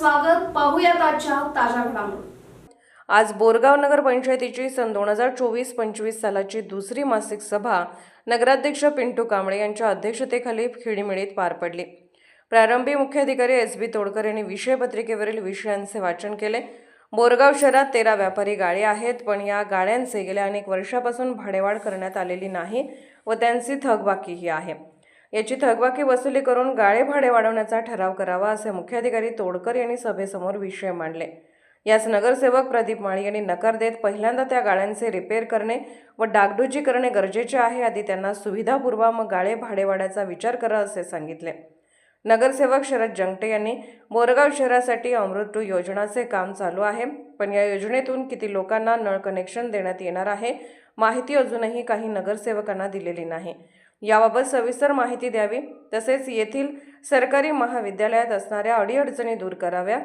स्वागत. पाहूयात आजच्या ताज्या घडामोडी. आज बोरगाव नगर पंचायतीची सन दोन हजार चोवीस पंचवीस सालाची दुसरी मासिक सभा नगराध्यक्ष पिंटू कांबळे यांच्या अध्यक्षतेखाली खिळीमिळीत पार पडली. प्रारंभी मुख्याधिकारी एस बी तोडकर यांनी विषयपत्रिकेवरील विषयांचे वाचन केले. बोरगाव शहरात तेरा व्यापारी गाळे आहेत पण या गाड्यांचे गेल्या अनेक वर्षापासून भाडेवाढ करण्यात आलेली नाही व त्यांची थकबाकीही आहे. याची थकबाकी वसुली करून गाळे भाडे वाढवण्याचा ठराव करावा असे मुख्याधिकारी तोडकर यांनी सभेसमोर विषय मांडले. यास नगरसेवक प्रदीप माळी यांनी नकार देत पहिल्यांदा त्या गाळ्यांचे रिपेअर करणे व डागडुजी करणे गरजेचे आहे आधी त्यांना सुविधा पुरवा मग गाळे भाडेवाड्याचा विचार करा असे सांगितले. नगरसेवक शरद जंगटे यांनी बोरगाव शहरासाठी अमृत टू योजनाचे काम चालू आहे पण या योजनेतून किती लोकांना नळ कनेक्शन देण्यात येणार आहे माहिती अजूनही काही नगरसेवकांना दिलेली नाही. याबाबत सविस्तर माहिती द्यावी. तसेच येथील सरकारी महाविद्यालयात असणाऱ्या अडीअडचणी दूर कराव्या.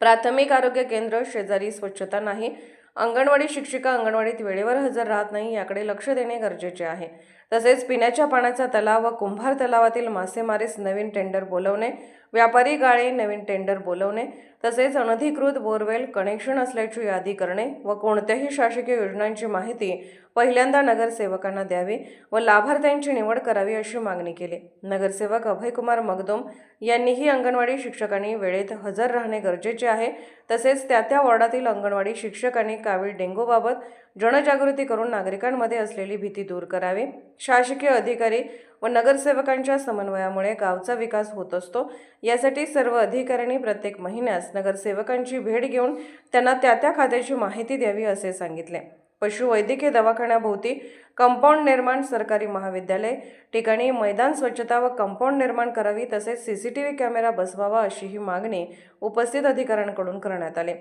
प्राथमिक आरोग्य केंद्र शेजारी स्वच्छता नाही. अंगणवाडी शिक्षिका अंगणवाडीत वेळेवर हजर राहत नाही याकडे लक्ष देणे गरजेचे आहे. तसेच पिण्याच्या पाण्याचा तलाव व कुंभार तलावातील मासेमारीस नवीन टेंडर बोलवणे व्यापारी गाळे नवीन टेंडर बोलवणे तसेच अनधिकृत बोरवेल कनेक्शन असल्याची यादी करणे व कोणत्याही शासकीय योजनांची माहिती पहिल्यांदा नगरसेवकांना द्यावी व लाभार्थ्यांची निवड करावी अशी मागणी केली. नगरसेवक अभयकुमार मगदोम यांनीही अंगणवाडी शिक्षकांनी वेळेत हजर राहणे गरजेचे आहे. तसेच त्या त्या वॉर्डातील अंगणवाडी शिक्षकांनी कावीळ डेंगूबाबत जनजागृती करून नागरिकांमध्ये असलेली भीती दूर करावी. शासकीय अधिकारी व नगरसेवकांच्या समन्वयामुळे गावचा विकास होत असतो. यासाठी सर्व अधिकाऱ्यांनी प्रत्येक महिन्यास नगरसेवकांची भेट घेऊन त्यांना त्या त्या खात्याची माहिती द्यावी असे सांगितले. पशुवैद्यकीय दवाखान्याभोवती कंपाऊंड निर्माण सरकारी महाविद्यालय ठिकाणी मैदान स्वच्छता व कंपाऊंड निर्माण करावी तसेच C C T V camera बसवावा अशी ही मागणी उपस्थित अधिकाऱ्यांकडून करण्यात आली.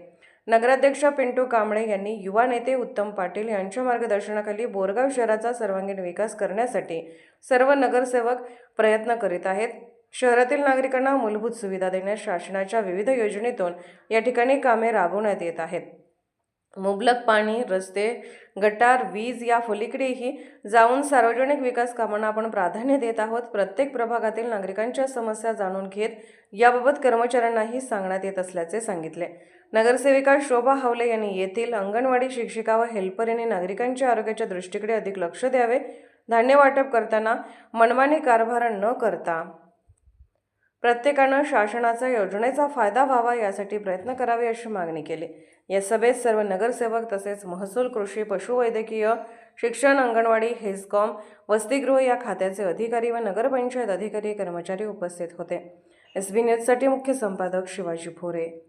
नगराध्यक्ष पिंटू कांबळे यांनी युवा नेते उत्तम पाटील यांच्या मार्गदर्शनाखाली बोरगाव शहराचा सर्वांगीण विकास करण्यासाठी सर्व नगरसेवक प्रयत्न करीत आहेत. शहरातील नागरिकांना मूलभूत सुविधा देण्यास शासनाच्या विविध योजनेतून या ठिकाणी कामे राबवण्यात येत आहेत. मुबलक पाणी रस्ते गटार वीज या फुलीकडेही जाऊन सार्वजनिक विकास कामांना आपण प्राधान्य देत आहोत. प्रत्येक प्रभागातील नागरिकांच्या समस्या जाणून घेत याबाबत कर्मचाऱ्यांनाही सांगण्यात येत असल्याचे सांगितले. नगरसेविका शोभा हावले यांनी येथील अंगणवाडी शिक्षिका व हेल्पर यांनी नागरिकांच्या आरोग्याच्या दृष्टीकडे अधिक लक्ष द्यावे धान्य वाटप करताना मनमानी कारभार न करता. प्रत्येकानं शासनाचा योजनेचा फायदा व्हावा यासाठी प्रयत्न करावे अशी मागणी केली. या सभेत सर्व नगरसेवक तसेच महसूल कृषी पशुवैद्यकीय शिक्षण अंगणवाडी हेस्कॉम वसतिगृह या खात्याचे अधिकारी व नगरपंचायत अधिकारी कर्मचारी उपस्थित होते. एस बी न्यूजसाठी मुख्य संपादक शिवाजी भोरे.